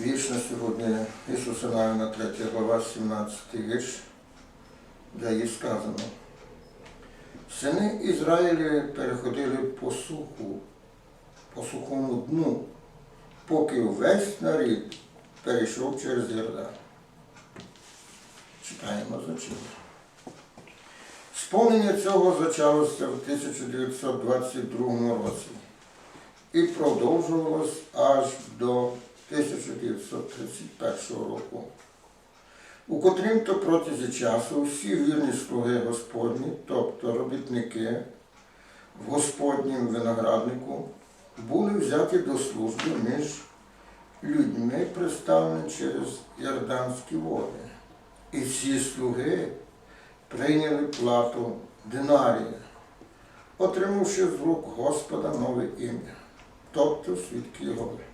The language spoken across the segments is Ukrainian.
Вірш на сьогодні Ісуса Навина 3 глава, 17 вірш, де є сказано. Сини Ізраїлі переходили по суху, по сухому дну, поки весь нарід перейшов через Йордан. Читаємо зачем. Сповнення цього почалося в 1922 році і продовжувалось аж до 1931 року, у котрім то протязі часу всі вірні слуги Господні, тобто робітники в Господнім винограднику, були взяті до служби між людьми, представлені через Йорданські води. І всі слуги прийняли плату динарія, отримавши з рук Господа нове ім'я, тобто свідки Єгови.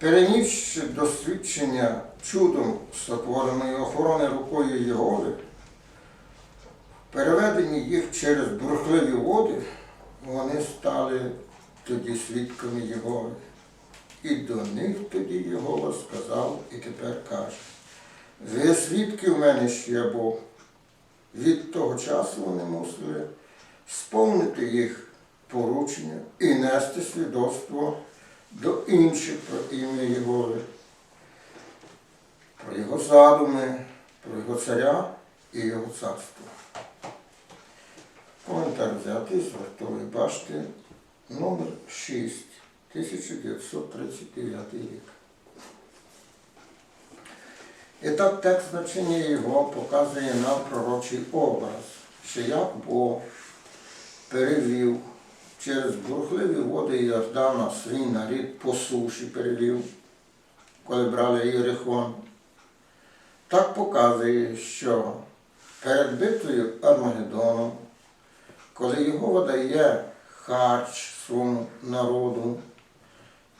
Перенісши досвідчення чудом сотвореної охорони рукою Єгови, переведені їх через бурхливі води, вони стали тоді свідками Єгови. І до них тоді Єгова сказав і тепер каже, ви свідки в мене, що я Бог. Від того часу вони мусили сповнити їх поручення і нести свідоцтво до інших про ім'я Єгови, про його задуми, про його царя і його царство. Коментар взятий з вартової башти номер 6, 1939 рік. І так текст значення його показує нам пророчий образ, що як Бог перевів через бурхливі води Йордана свій нарід по суші перевів, коли брали Єрихон, так показує, що перед битвою Армагеддоном, коли його дає харч своєму народу,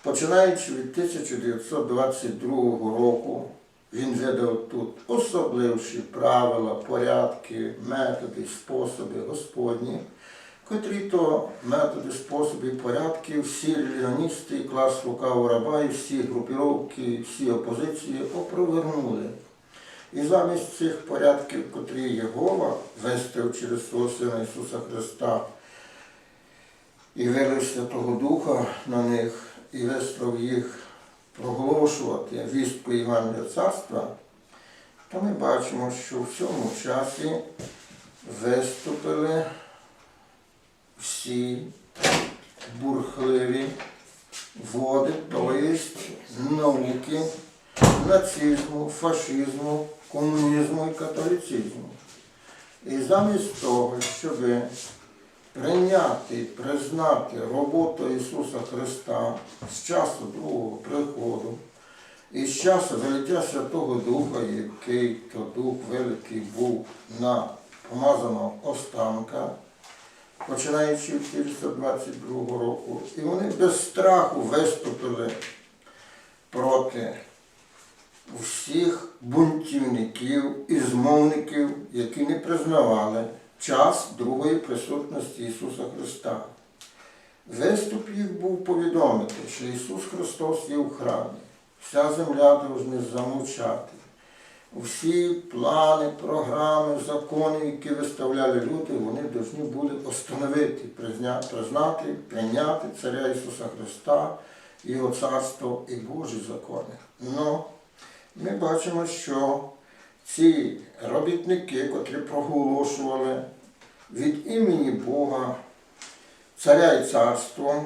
починаючи від 1922 року, він видав тут особливші правила, порядки, методи, способи Господні, котрі то методи, способи, порядки, всі релігіоністи, клас лукавого раба, і всі групіровки, всі опозиції опровернули. І замість цих порядків, котрі Єгова вестив через свого Сина Ісуса Христа і вилив Святого Духа на них, і вислав їх проголошувати вістку Івангелія Царства, то ми бачимо, що в цьому часі виступили всі бурхливі води, тобто науки нацизму, фашизму, комунізму і католицизму. І замість того, щоб прийняти, признати роботу Ісуса Христа з часу другого приходу і з часу велиття Святого Духа, який то Дух Великий був на помазаного останка, починаючи від 1922 року, і вони без страху виступили проти всіх бунтівників і змовників, які не признавали час другої присутності Ісуса Христа. Виступ їх був повідомити, що Ісус Христос є в храмі, вся земля повинна замовчати. Всі плани, програми, закони, які виставляли люди, вони повинні були остановити, признати, прийняти Царя Ісуса Христа, Його царство і Божі закони. Но ми бачимо, що ці робітники, котрі проголошували від імені Бога, царя і царство,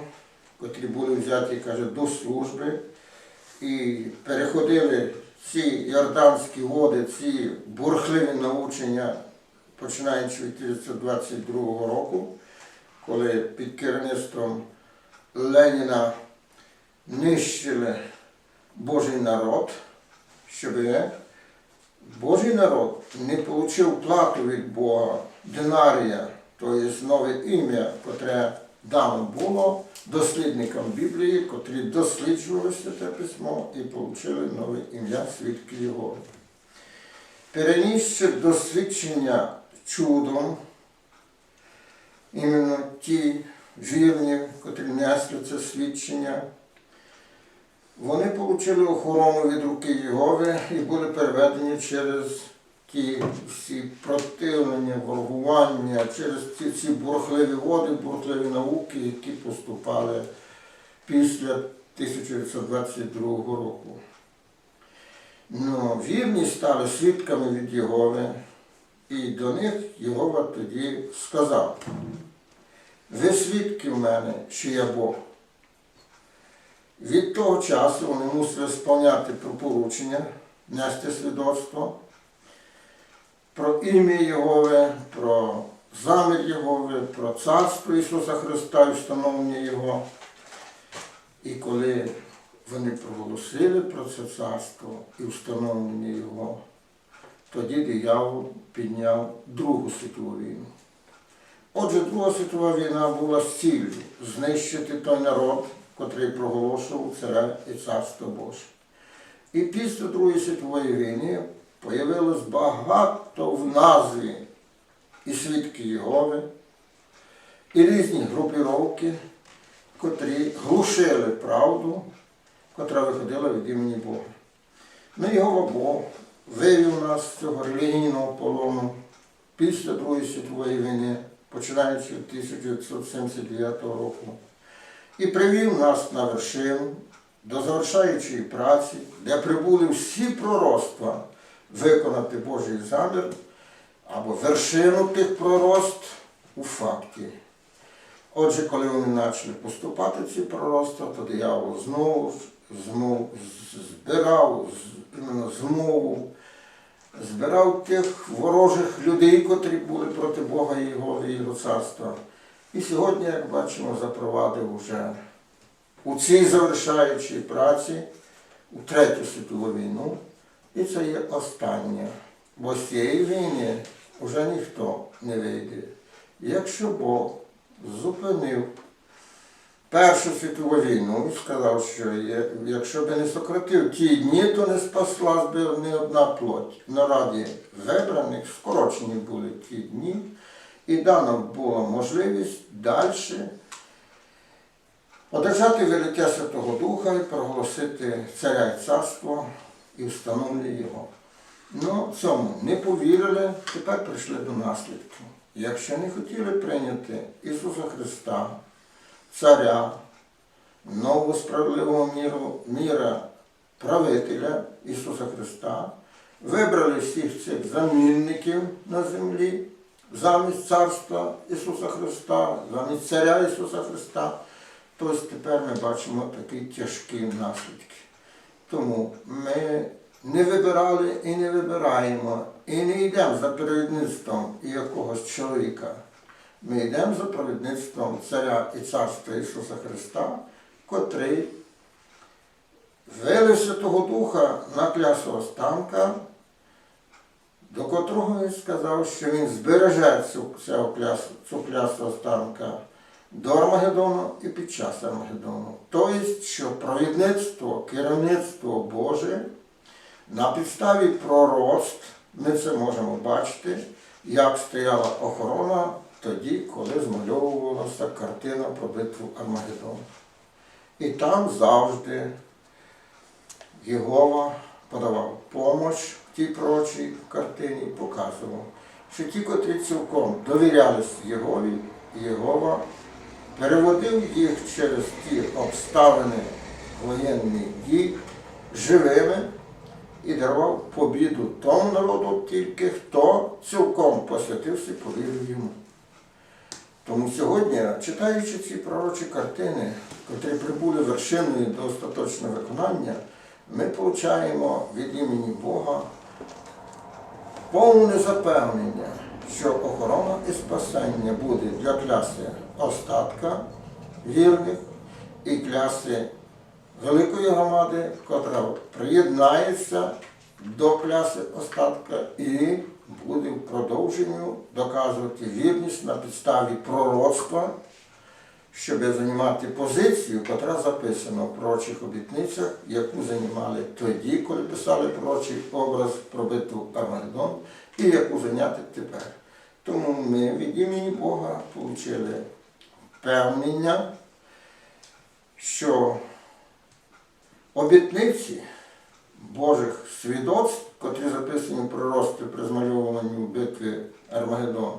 котрі були взяті, каже, до служби, і переходили ці йорданські води, ці бурхливі научення, починаючи від 1922 року, коли під керівництвом Леніна нищили Божий народ, щоб Божий народ не отримав плату від Бога, динарія, тобто нове ім'я, котре дано було дослідникам Біблії, котрі досліджували Святе Письмо і отримали нове ім'я свідки Його. Перенісши досвідчення чудом, іменно ті вірні, котрі несли це свідчення, Вони отримали охорону від руки Єгови і були переведені через ті всі противлення, ворогування, через ці, ці бурхливі води, бурхливі науки, які поступали після 1922 року. Ну, вірні стали свідками від Єгови, і до них Єгова тоді сказав, ви свідки в мене, що я Бог. Від того часу вони мусили сповняти про поручення, нести свідоцтво про ім'я Єгови, про замір Єгови, про царство Ісуса Христа і встановлення Його. І коли вони проголосили про це царство і встановлення Його, тоді диявол підняв Другу світову війну. Отже, Друга світова війна була з ціллю знищити той народ, котрий проголошував царя і царство Боже. І після Другої світової війни появилось багато в назві і свідки Єгови, і різні групіровки, котрі глушили правду, котра виходила від імені Бога. Ну, Єгова Бог вивів нас з цього релігійного полону після Другої світової війни, починаючи з 1979 року, і привів нас на вершину до завершаючої праці, де прибули всі пророцтва виконати Божий замір або вершину тих пророцтв у факті. Отже, коли вони почали поступати ці пророцтва, то диявол знову, знову збирав іменно змову, збирав тих ворожих людей, котрі були проти Бога і Його, і Його царства. І сьогодні, як бачимо, запровадив уже у цій завершаючій праці у Третю світову війну. І це є останнє. Бо з цієї війни вже ніхто не вийде. Якщо Бог зупинив Першу світову війну і сказав, що якщо би не сократив ті дні, то не спаслась би ні одна плоть. На раді вибраних скорочені були ті дні, і дана була можливість далі одержати велике Святого Духа і проголосити царя і царство і встановлення його. Ну, цьому не повірили, тепер прийшли до наслідку. Якщо не хотіли прийняти Ісуса Христа, царя, нового справедливого міру, міра правителя Ісуса Христа, вибрали всіх цих замінників на землі замість царства Ісуса Христа, замість царя Ісуса Христа, то тепер ми бачимо такі тяжкі наслідки. Тому ми не вибирали і не вибираємо, і не йдемо за провідництвом якогось чоловіка. Ми йдемо за провідництвом Царя і Царства Ісуса Христа, котрий вилив Святого Духа на клясу останка, до котрого він сказав, що він збереже цю, цю, цю клясу останка до Армагеддону і під час Армагеддону. Тобто, що провідництво, керівництво Боже на підставі пророцтв ми це можемо бачити, як стояла охорона тоді, коли змальовувалася картина про битву Армагеддону. І там завжди Єгова подавав помощ в тій пророчій картині, показував, що ті, котрі цілком довірялись Єгові, Єгова переводив їх через ті обставини воєнних дій живими і дарував побіду тому народу тільки хто цілком посвятився і повірив йому. Тому сьогодні, читаючи ці пророчі картини, котрі прибули вершиною до остаточного виконання, ми получаємо від імені Бога повне запевнення, що охорона і спасення буде для кляси остатка вірних і кляси великої громади, котра приєднається до кляси остатка і буде в продовженню доказувати вірність на підставі пророцтва, щоб займати позицію, котра записана в пророчих обітницях, яку займали тоді, коли писали пророчий образ про битву Армагеддон, і яку зайняти тепер. Тому ми від імені Бога отримали певнення, що обітниці Божих свідоцтв, котрі записані в пророцтві при змальовуванні в битві Армагеддон,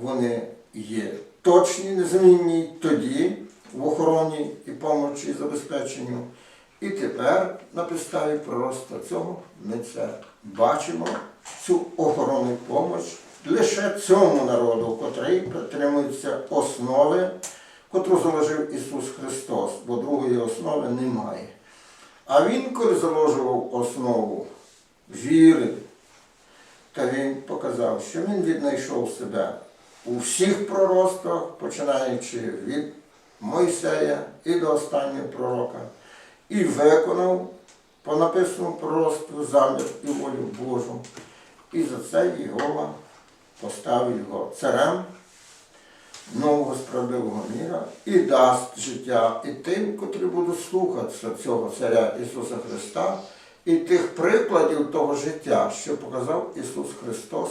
вони є точні, незмінні тоді в охороні і помочі і забезпеченню. І тепер на підставі пророцтва цього ми це бачимо, цю охорону і помощ лише цьому народу, котрий притримується основи, котру заложив Ісус Христос, бо другої основи немає. А Він, коли заложував основу віри, та він показав, що він віднайшов себе у всіх пророцтвах, починаючи від Мойсея і до останнього пророка, і виконав по написаному пророцтву замір і волю Божу. І за це Єгова поставив його царем нового справедливого міра і дасть життя і тим, котрі будуть слухатися цього царя Ісуса Христа і тих прикладів того життя, що показав Ісус Христос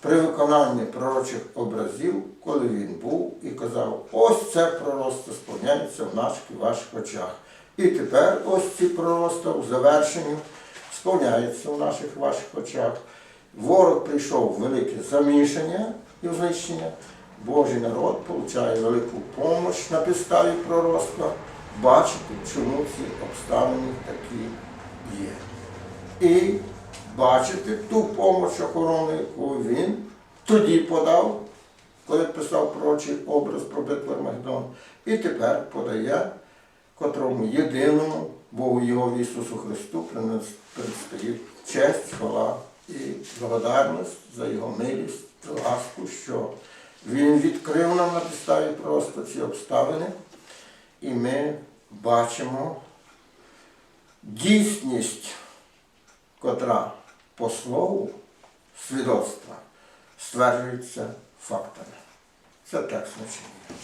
при виконанні пророчих образів, коли Він був і казав, ось це пророцтво сповняється в наших і ваших очах. І тепер ось ці пророцтва в завершенні сповняються в наших і ваших очах. Ворог прийшов в велике замішання і знищення. Божий народ получає велику допомогу на підставі пророцтва, бачити, чому ці обставини такі є. І бачити ту допомогу охорони, яку він тоді подав, коли писав пророчий образ про битву Армагеддон, і тепер подає котрому єдиному Богу Його Ісусу Христу предстоїть честь, хвала і благодарність за Його милість, ласку, що Він відкрив нам на підставі просто ці обставини, і ми бачимо дійсність, котра по слову свідоцтва стверджується фактами. Це текст значення.